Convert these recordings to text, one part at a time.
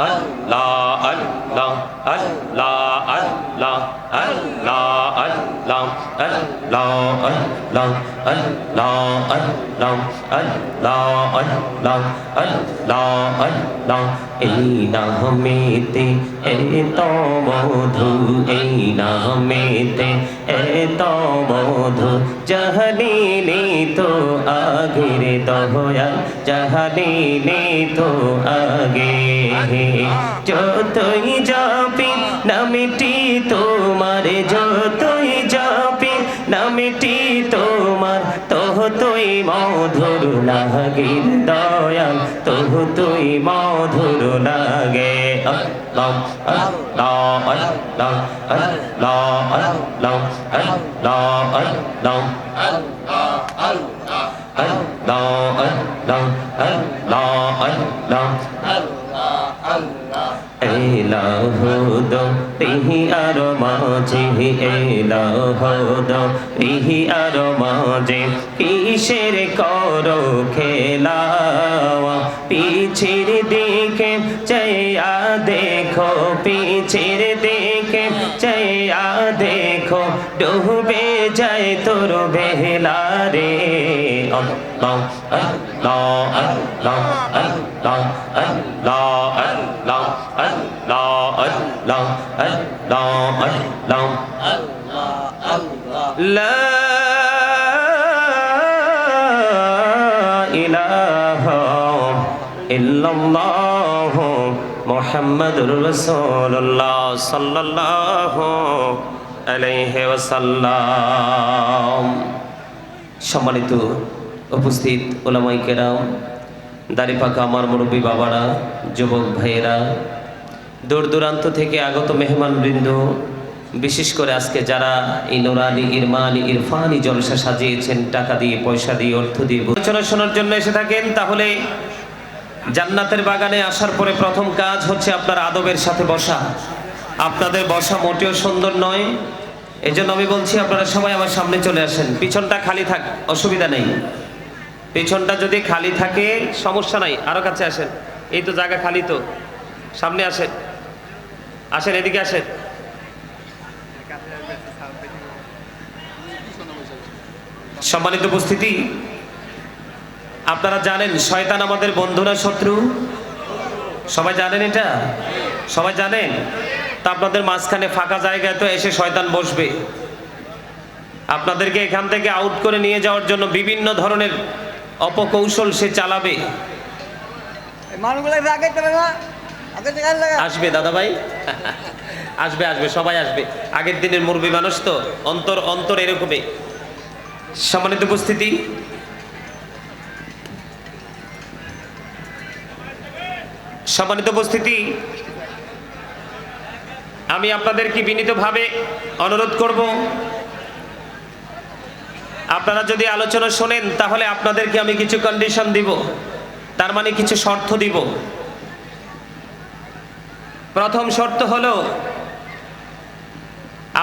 আল্লাহ আল্লাহ আল্লাহ আল্লাহ আল্লাহ আল্লাহ আল্লাহ আল্লাহ আল্লাহ আল্লাহ আল্লাহ আল্লাহ আল্লাহ আল্লাহ এই নামেতে এত মধু এই নামেতে এত মধু জাহানিনি তো আগের দহয়া জাহানিনি তো আগে যতই যাবি নামিটি তোমার যতই মধুর লাগে দয়াল তোহ তুই মধুর লাগে আল্লাহ এলাহদ ইহি আর মাঝে এলাহদ ইহি আর মাঝে কিসের কর খেলা পিছির দিকে চাইয়া দেখো পিছির দিকে চাইয়া দেখো ডুবে যায় তোর বেলা রে। Allah, Allah, Allah, Allah, Allah, Allah, الله الله الله الله لا إله إلا الله محمد رسول الله صلى الله সম্মানিত উপস্থিত ওলামাইকেরাম দাড়ি পাকা আমার মুরব্বী বাবারা যুবক ভাইয়েরা দূর দূরান্ত থেকে আগত মেহমান বৃন্দ বিশেষ করে আজকে যারা এই নোরানি, ইরমানি, ইরফানি জলসা সাজিয়েছেন, টাকা দিয়ে, পয়সা দিয়ে, অর্থ দিয়ে আলোচনা শোনার জন্য এসে থাকেন। তাহলে জান্নাতের বাগানে আসার পরে প্রথম কাজ হচ্ছে আপনার আদবের সাথে বসা। আপনাদের বসা মোটেও সুন্দর নয়। এই জন্য আমি বলছি, আপনারা সবাই আমার সামনে চলে আসেন। পিছনটা খালি থাক, অসুবিধা নেই। পিছনটা যদি খালি থাকে, সমস্যা নাই। আরও কাছে আসেন। এই তো জায়গা খালি তো। সামনে আসেন। আসেন, এদিকে আসেন। সম্মানিত উপস্থিতি, আপনারা জানেন শয়তান আমাদের বন্ধুরা, শত্রু? সবাই জানেন এটা? সবাই জানেন? তা আপনাদের মাঝখানে ফাঁকা জায়গায় তো এসে শয়তান বসবে। আপনাদেরকে এখান থেকে আউট করে নিয়ে যাওয়ার জন্য বিভিন্ন ধরনের অপকৌশল সে চালাবে। মানুষগুলো আসবে দাদা ভাই আসবে আসবে সবাই আসবে। আগের দিনের মুরবি মানুষ তো, অন্তর অন্তর এরকমই। সম্মানিত উপস্থিতি। সম্মানিত উপস্থিতি। আমি আপনাদেরকে বিনীতভাবে অনুরোধ করব। আপনারা যদি আলোচনা শোনেন, তাহলে আপনাদেরকে আমি কিছু কন্ডিশন দিব। তার মানে কিছু শর্ত দিব। প্রথম শর্ত হলো,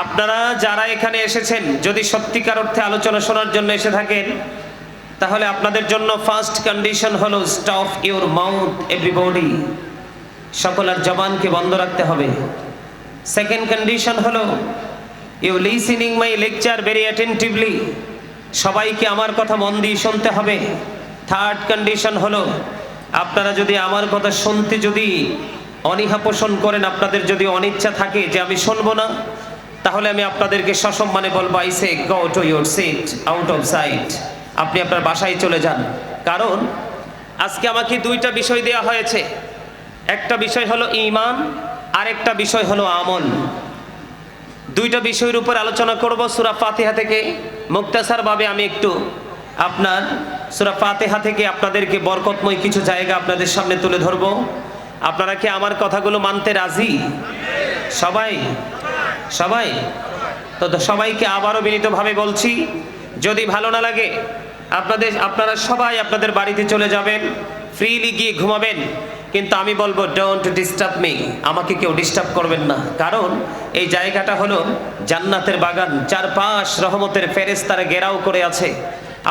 আপনারা যারা এখানে এসেছেন, যদি সত্যিকার অর্থে আলোচনা শোনার জন্য এসে থাকেন, তাহলে আপনাদের জন্য ফার্স্ট কন্ডিশন হলো স্টপ ইউর মাউথ এভরিবডি সকলের জবানকে বন্ধ রাখতে হবে। সেকেন্ড কন্ডিশন হলো you listening my lecture very attentively সবাইকে আমার কথা মন দিয়ে শুনতে হবে। থার্ড কন্ডিশন হলো, আপনারা যদি আমার কথা শুনতে যদি অনীহা পোষণ করেন, আপনাদের যদি অনিচ্ছা থাকে যে আমি শুনব না, তাহলে আমি আপনাদেরকে সসম্মানে বলব I say go to your seat out of sight আপনি আপনার বাসায় চলে যান। কারণ, আজকে আমাকে দুইটা বিষয় দেওয়া হয়েছে। একটা বিষয় হলো ইমান আরেকটা বিষয় হলো আমল। দুইটা বিষয়ের উপর আলোচনা করব সুরা ফাতিহা থেকে। মুক্তাসার ভাবে আমি একটু আপনার সুরা ফাতিহা থেকে আপনাদেরকে বরকতময় কিছু জায়গা আপনাদের সামনে তুলে ধরব। আপনারা কি আমার কথাগুলো মানতে রাজি? সবাই? সবাই? তো সবাইকে আবারও বিনীতভাবে বলছি, যদি ভালো না লাগে, আপনাদের, আপনারা সবাই আপনাদের বাড়িতে চলে যাবেন ফ্রিলি গিয়ে ঘুমাবেন। কিন্তু আমি বলব ডোন্ট ডিস্টার্ব মি আমাকে কেউ ডিস্টার্ব করবেন না। কারণ এই জায়গাটা হলো জান্নাতের বাগান, চারপাশ রহমতের ফেরেস্তারা ঘেরাও করে আছে।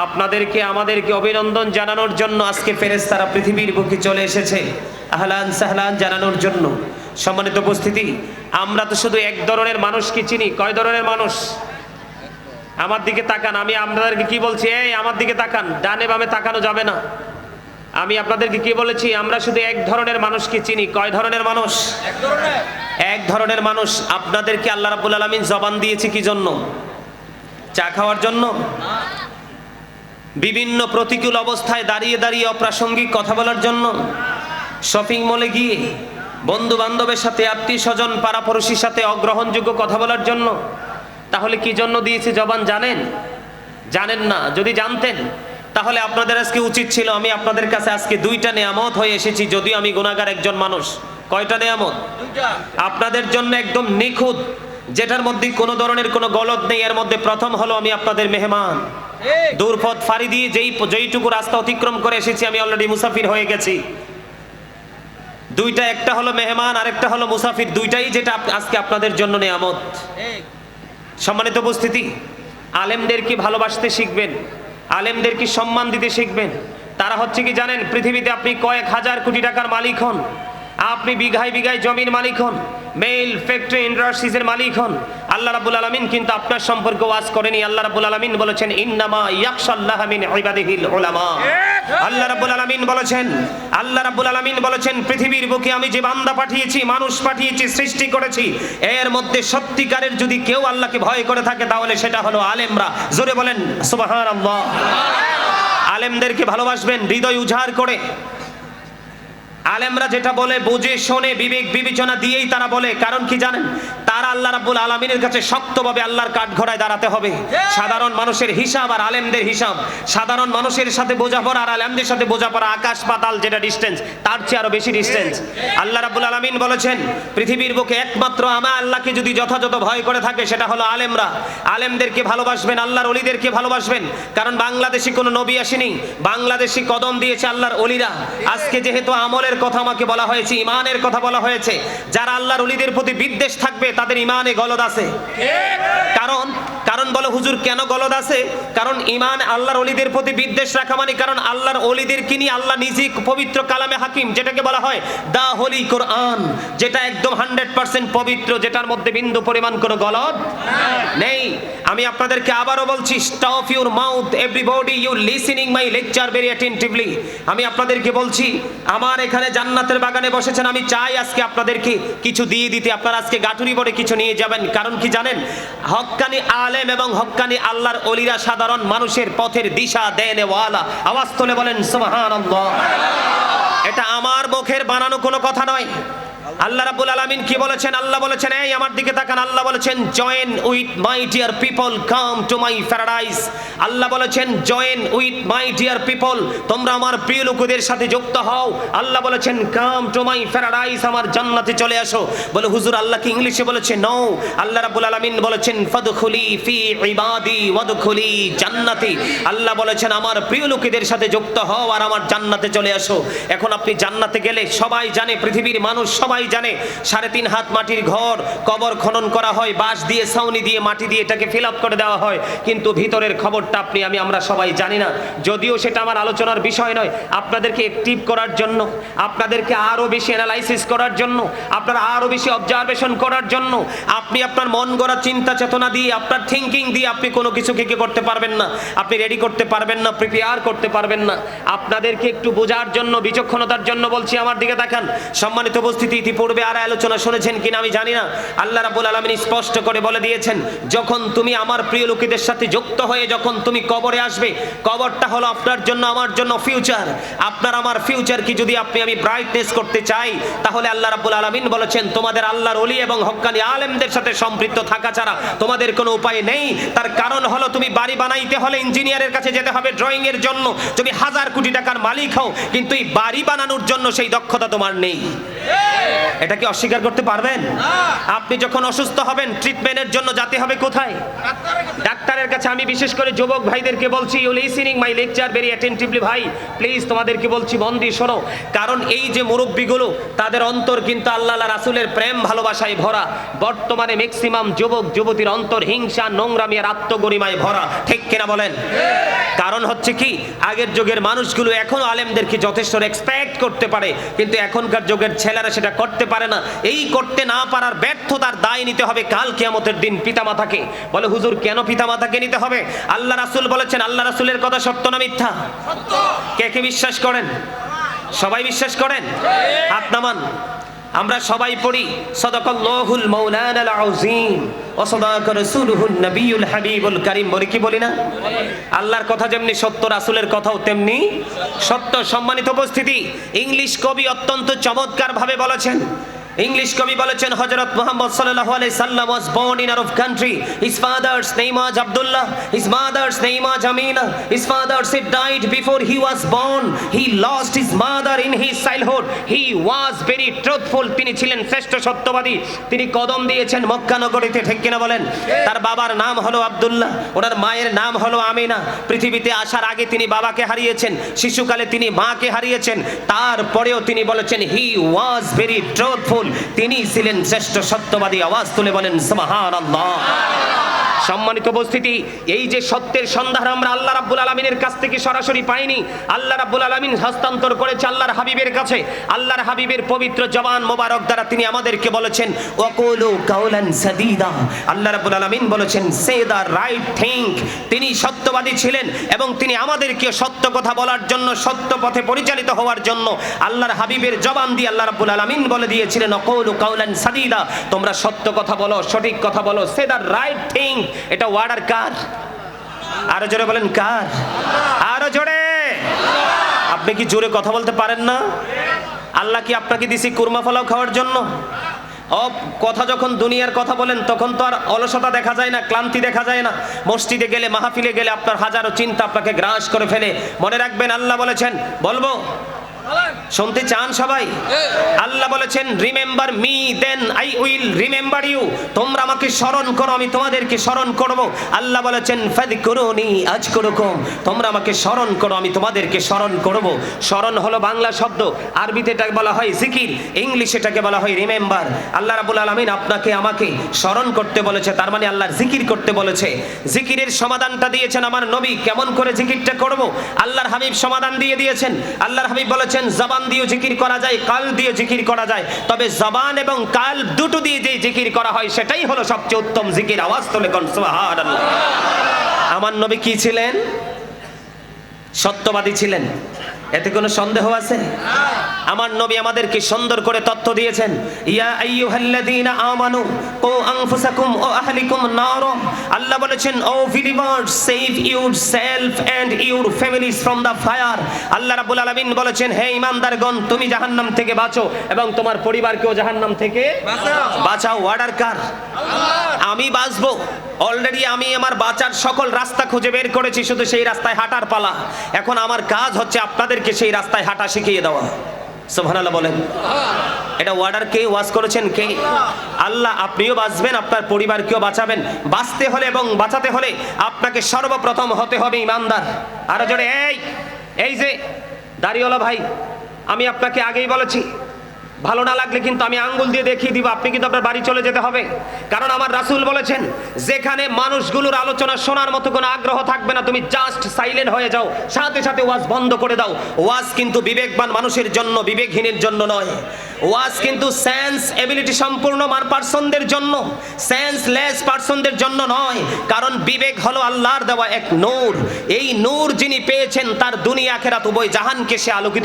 আপনাদেরকে আমাদেরকে অভিনন্দন জানানোর জন্য আজকে ফেরেস্তারা পৃথিবীর বুকে চলে এসেছে। আহলান সাহলান জানানোর জন্য। সম্মানিত উপস্থিতি আমরা তো শুধু এক ধরনের মানুষকে চিনি। কয় ধরনের মানুষ? আমার দিকে তাকান আমি আপনাদেরকে কি বলছি? এই আমার দিকে তাকান। ডানে বামে তাকানো যাবে না। আমি আপনাদেরকে কি বলেছি? আমরা শুধু এক ধরনের মানুষকে চিনি। কয় ধরনের মানুষ? এক ধরনের। মানুষ। আপনাদেরকে আল্লাহ রাব্বুল আলামিন জবান দিয়েছে কি জন্য? চা খাওয়ার জন্য? বিভিন্ন প্রতিকূল অবস্থায় দাঁড়িয়ে দাঁড়িয়ে অপ্রাসঙ্গিক কথা বলার জন্য শপিং মলে গিয়ে বন্ধু বান্ধবের সাথে আত্মীয় স্বজন পাড়াপড়শির সাথে অগ্রহণযোগ্য কথা বলার জন্য। তাহলে কি জন্য দিয়েছে জবান জানেন? জানেন না। যদি জানতেন তাহলে আপনাদের আজকে উচিত ছিল আমি আপনাদের কাছে আজকে দুইটা নেয়ামত হয়ে এসেছি যদিও আমি গুণাগার একজন মানুষ। কয়টা নেয়ামত? আপনাদের জন্য একদম নিখুঁত যেটার মধ্যে কোনো ধরনের কোনো গলদ নেই এর মধ্যে প্রথম হলো আমি আপনাদের মেহমান। দূরপথ ফাড়ি দিয়ে যেই যেইটুকু রাস্তা অতিক্রম করে এসেছি আমি অলরেডি মুসাফির হয়ে গেছি। দুইটা একটা হলো মেহমান আরেকটা হলো মুসাফির। দুইটাই যেটা আজকে আপনাদের জন্য নেয়ামত। সম্মানিত উপস্থিতি আলেমদেরকে ভালোবাসতে শিখবেন? আলেমদেরকে সম্মান দিতে শিখবেন? তারা হচ্ছে কি জানেন পৃথিবীতে আপনি কয়েক হাজার কোটি টাকার মালিক হন। আপনি বিঘায় বিঘায় জমির মালিক হন। মেইল ফ্যাক্টরি ইন্ডাস্ট্রিজের মালিক হন। আল্লাহ রাব্বুল আলামিন কিন্তু আপনার সম্পর্কে ওয়াজ করেনি। আল্লাহ রাব্বুল আলামিন বলেছেন, ইন্নামা ইয়াকশাল্লাহ মিন ইবাদিহিল উলামা। আল্লাহ রাব্বুল আলামিন বলেছেন, আল্লাহ রাব্বুল আলামিন বলেছেন, পৃথিবীর বুকে আমি যে বান্দা পাঠিয়েছি, মানুষ পাঠিয়েছি, সৃষ্টি করেছি, এর মধ্যে সত্যিকারের যদি কেউ আল্লাহকে ভয় করে থাকে, তাহলে সেটা হলো আলেমরা। জোরে বলেন, সুবহানাল্লাহ। আলেমদেরকে ভালোবাসবেন, হৃদয় উজাড় করে। আলেমরা যেটা বলে বুঝে, শোনে, বিবেক বিবেচনা দিয়েই তারা বলে। কারণ কি জানেন? তারা আল্লাহ রাব্বুল আলমিনের কাছে শক্তভাবে আল্লাহর কাঠ ঘোড়ায় দাঁড়াতে হবে। সাধারণ মানুষের হিসাব আর আলেমদের হিসাব। সাধারণ মানুষের সাথে বোঝাপড়া আর আলেমদের সাথে বোঝাপড়া আকাশ পাতাল যেটা ডিস্টেন্স তার চেয়ে আরও বেশি ডিস্টেন্স আল্লাহ রাব্বুল আলমিন বলেছেন, পৃথিবীর বুকে একমাত্র আমার আল্লাহকে যদি যথাযথ ভয় করে থাকে, সেটা হলো আলেমরা। আলেমদেরকে ভালোবাসবেন, আল্লাহর অলিদেরকে ভালোবাসবেন। কারণ বাংলাদেশি কোনো নবী আসেনি। বাংলাদেশি কদম দিয়েছে আল্লাহর অলিরা। আজকে যেহেতু আমলের কথা আমাকে বলা হয়েছে ইমানের কথা বলা হয়েছে। যারা আল্লাহর অলিদের প্রতি বিদ্বেষ থাকবে তাদের ইমানে গলদ আছে। কারণ হুজুর কেন গলদ আছে? কারণ ইমান আল্লাহর অলিদের প্রতি বিদ্বেষ রাখা মানে কারণ আল্লাহর অলিদের কিনি আল্লাহ নিজেই পবিত্র কালামে হাকিম, যেটাকে বলা হয় দা হোলি কোরআন, যেটা একদম হান্ড্রেড পার্সেন্ট পবিত্র, যেটার মধ্যে বিন্দু পরিমাণ কোনো গলদ নেই। আমি আপনাদেরকে আবারও বলছি stop your mouth everybody you listening my lecture very attentively আমি আপনাদেরকে বলছি, আমার এখানে জান্নাতের বাগানে বসেছেন, আমি চাই আজকে আপনাদেরকে কিছু দিয়ে দিতে। আপনারা আজকে গাঠুরি বড়ে কিছু নিয়ে যাবেন। কারণ কি জানেন? হক্কানি আলেম এবং হক্কানি আল্লাহর অলিরা সাধারণ মানুষের পথের দিশা দেন ওয়ালা আওয়াজ তোলে বলেন এটা আমার মুখের বানানো কোনো কথা নয়। আল্লাহ রাব্বুল আলামিন কি বলেছেন? আল্লাহ বলেছেন, এই আমার দিকে তাকান। আল্লাহ বলেছেন join with my dear people come to my paradise আল্লাহ বলেছেন join with my dear people তোমরা আমার প্রিয় লোকদের সাথে যুক্ত হও। আল্লাহ বলেছেন কাম টু মাই প্যারাডাইস আমার জান্নাতে চলে আসো। বলে হুজুর আল্লাহ কি ইংলিশে বলেছে নো আল্লাহ রাব্বুল আলামিন বলেছেন ফাদখুলি ফি ইবাদি ওয়াদখুলি জান্নাতি আল্লাহ বলেছেন, আমার প্রিয় লোকেদের সাথে যুক্ত হও আর আমার জান্নাতে চলে আসো। এখন আপনি জান্নাতে গেলে সবাই জানে, পৃথিবীর মানুষ সবাই জানে, সাড়ে তিন হাত মাটির ঘর, কবর খনন করা হয়, বাঁশ দিয়ে, ছাউনি দিয়ে, মাটি দিয়ে এটাকে ফিল করে দেওয়া হয়। কিন্তু ভিতরের খবরটা আপনি, আমি, আমরা সবাই জানি না। যদিও সেটা আমার আলোচনার বিষয় নয়, আপনাদেরকে অ্যাক্টিভ করার জন্য, আপনাদেরকে আরও বেশি অ্যানালাইসিস করার জন্য, আপনার আরও বেশি অবজারভেশন করার জন্য, আপনি আপনার মন গড়া চিন্তা চেতনা দিয়ে, আপনার থিঙ্কিং দিয়ে আপনি কোনো কিছুকে কি করতে পারবেন না, আপনি রেডি করতে পারবেন না প্রিপেয়ার করতে পারবেন না। আপনাদেরকে একটু বোঝার জন্য, বিচক্ষণতার জন্য বলছি, আমার দিকে দেখান সম্মানিত উপস্থিতি ইতিপূর্বে আর আলোচনা শুনেছেন কিনা আমি জানি না। আল্লাহ রাবুল আলমিন স্পষ্ট করে বলে দিয়েছেন, যখন তুমি আমার প্রিয় লোকেদের সাথে যুক্ত হয়ে যখন তুমি কবরে আসবে, কবরটা হলো আপনার জন্য, আমার জন্য ফিউচার আপনার আমার ফিউচার কি যদি আপনি আমি ব্রাইটনেস করতে চাই, তাহলে আল্লাহ রাবুল আলমিন বলেছেন, তোমাদের আল্লাহর অলি এবং হক্কানি আলেমদের সাথে সম্পৃক্ত থাকা ছাড়া তোমাদের কোনো উপায় নেই। তার কারণ হলো তুমি বাড়ি বানাইতে হলে ইঞ্জিনিয়ারের কাছে যেতে হবে ড্রয়িং এর জন্য। তুমি হাজার কোটি টাকার মালিক হও, কিন্তু এই বাড়ি বানানোর জন্য সেই দক্ষতা তোমার নেই। এটা কি অস্বীকার করতে পারবেন? আপনি যখন অসুস্থ হবেন ট্রিটমেন্টের জন্য যেতে হবে কোথায়? ডাক্তারের কাছে। আমি বিশেষ করে যুবক ভাইদেরকে বলছি you listening my lecture very attentively ভাই। প্লিজ তোমাদেরকে বলছি মন দিয়ে শোনো কারণ এই যে মুরব্বীগুলো তাদের অন্তর কিন্তু আল্লাহ রাসুলের প্রেম ভালোবাসায় ভরা। বর্তমানে ম্যাক্সিমাম যুবক যুবতীর অন্তর হিংসা নোংরামি আর আত্মগরিমায় ভরা। ঠিক কিনা বলেন? কারণ হচ্ছে কি আগের যুগের মানুষগুলো এখনও আলেমদেরকে যথেষ্ট রেসপেক্ট করতে পারে কিন্তু এখনকার যুগের ছেলেরা সেটা করতে পারে না। এই করতে না পারার ব্যর্থতার দায় নিতে হবে কাল কিয়ামতের দিন পিতামাতাকে। বলে হুজুর কেন পিতামাতাকে নিতে হবে? আল্লাহ রাসুল বলেছেন আল্লাহ রাসুলের কথা সত্য না মিথ্যা? কে কে বিশ্বাস করেন? সবাই বিশ্বাস করেন? হাত নামান। আমরা সবাই পড়ি, সদাকাল্লাহুল মাওলানাল আযীম, ও সদাক রাসূলুহুন নবিয়ুল হাবিবুল কারীম। বলি কি বলি না? আল্লাহর কথা যেমনি সত্য, রাসূলের কথাও তেমনি সত্য। সম্মানিত উপস্থিতি, ইংলিশ কবি অত্যন্ত চমৎকারভাবে বলেছেন ইংলিশ কবি বলেছেন, হযরত মুহাম্মদ সাল্লাল্লাহু আলাইহি সাল্লাম was born in Arab country. His father's name was Abdullah, his mother's name was Amina. His father said died before he was born. He lost his mother in his childhood. He was very truthful. তিনি ছিলেন শ্রেষ্ঠ সত্যবাদী। তিনি কদম দিয়েছেন মক্কা নগরীতে, ঠিক কিনা বলেন? তার বাবার নাম হলো আব্দুল্লাহ, ওনার মায়ের নাম হলো আমিনা। পৃথিবীতে আসার আগে তিনি বাবাকে হারিয়েছেন, শিশুকালে তিনি মাকে হারিয়েছেন। তারপরেও তিনি বলেছেন হি ওয়াজ ভেরি ট্রুথফুল তিনি ছিলেন শ্রেষ্ঠ সত্যবাদী আওয়াজ তুলে বলেন সুবহানাল্লাহ। সম্মানিত উপস্থিতি, এই যে সত্যের সন্ধান আমরা আল্লাহ রাব্বুল আলমিনের কাছ থেকে সরাসরি পাইনি, আল্লাহ রাব্বুল আলমিন হস্তান্তর করেছে আল্লাহর হাবিবের কাছে, আল্লাহর হাবিবের পবিত্র জবান মোবারক দ্বারা তিনি আমাদেরকে বলেছেন, ওয়াকুলু কাউলান সাদীদা। আল্লাহ রাব্বুল আলমিন বলেছেন সে দা রাইট থিংক তিনি সত্যবাদী ছিলেন এবং তিনি আমাদেরকে সত্য কথা বলার জন্য, সত্য পথে পরিচালিত হওয়ার জন্য আল্লাহর হাবিবের জবান দিয়ে আল্লাহ রাব্বুল আলমিন বলে দিয়েছিলেন অকৌলু কাউলান সাদীদা। তোমরা সত্য কথা বলো, সঠিক কথা বলো সে দা রাইট থিংক এটা ওয়ার্ডার কার? আরও জোরে বলেন কার? আরও জোরে! আপনি কি জোরে কথা বলতে পারেন না? আল্লাহ কি আপনাকে দিছি কুরমা ফলাও খাওয়ার জন্য? কথা যখন দুনিয়ার কথা বলেন, তখন তো আর অলসতা দেখা যায় না, ক্লান্তি দেখা যায় না। মসজিদে গেলে, মাহফিলে গেলে আপনার হাজারো চিন্তা আপনাকে গ্রাস করে ফেলে। মনে রাখবেন, আল্লাহ বলেছেন, বলব শুনতে চান সবাই? আল্লাহ বলেছেন remember me then I will remember you তোমরা আমাকে স্মরণ করো আমি তোমাদেরকে স্মরণ করব। আল্লাহ বলেছেন ফাদ করুনি আজ করুকুম তোমরা আমাকে স্মরণ করো আমি তোমাদেরকে স্মরণ করব। স্মরণ হলো বাংলা শব্দ। আরবিতে এটাকে বলা হয় জিকির ইংলিশে এটাকে বলা হয় রিমেম্বার আল্লাহ রাবুল আলমিন আপনাকে আমাকে স্মরণ করতে বলেছে তার মানে আল্লাহর জিকির করতে বলেছে। জিকিরের সমাধানটা দিয়েছেন আমার নবী কেমন করে জিকিরটা করব? আল্লাহর হাবিব সমাধান দিয়ে দিয়েছেন। আল্লাহর হাবিব বলেছেন জবান দিয়ে জিকির করা যায়, কাল দিয়ে জিকির করা যায়। তবে জবান এবং কাল দুটো দিয়ে যে জিকির করা হয়, সেটাই হলো সবচেয়ে উত্তম জিকির। আওয়াজ তোলে কোন, সুবহানাল্লাহ। আমার নবী কি ছিলেন? সত্যবাদী ছিলেন। এতে কোনো সন্দেহ আছে? আমার নবী আমাদেরকে সুন্দর করে তথ্য দিয়েছেন ইয়া আইয়ুহাল্লাযীনা আমানু কু আনফুসাকুম ওয়া আহলিকুম নার। আল্লাহ বলেছেন O believers save yourself and your families from the fire. আল্লাহ রাব্বুল আলামিন বলেছেন হে ঈমানদারগণ তুমি জাহান্নাম থেকে বাঁচো এবং তোমার পরিবারকেও জাহান্নাম থেকে বাঁচাও। অর্ডার কার? আমি বাঁচবো। অলরেডি আমি আমার বাঁচার সকল রাস্তা খুঁজে বের করেছি, শুধু সেই রাস্তায় হাঁটার পালা। এখন আমার কাজ হচ্ছে আপনাদেরকে সেই রাস্তায় হাঁটা শিখিয়ে দেওয়া। বলেন। এটা ওয়ার্ডার কে করেছেন কে? আল্লাহ আপনিও বাঁচবেন, আপনার পরিবারকেও বাঁচাবেন। বাঁচতে হলে এবং বাঁচাতে হলে আপনাকে সর্বপ্রথম হতে হবে আরও এই এই যে ভাই, আমি আপনাকে আগেই বলেছি ভালো না লাগলে কিন্তু আমি আঙ্গুল দিয়ে দেখিয়ে দিব, আপনি কিন্তু আপনার বাড়ি চলে যেতে হবে। কারণ আমার রাসূল বলেছেন, যেখানে মানুষগুলোর আলোচনা শোনার মতো কোনো আগ্রহ থাকবে না, তুমি জাস্ট সাইলেন্ট হয়ে যাও, সাথে সাথে ওয়াজ বন্ধ করে দাও। ওয়াজ কিন্তু বিবেকবান মানুষের জন্য, বিবেকহীনের জন্য নয়। ওয়াজ কিন্তু সেন্স এবিলিটি সম্পূর্ণ মান পার্সনদের জন্য সেন্সলেস পার্সনদের জন্য নয়। কারণ বিবেক হলো আল্লাহর দেওয়া এক নূর। এই নূর যিনি পেয়েছেন, তার দুনিয়া আখেরাত উভয় জাহানকে সে আলোকিত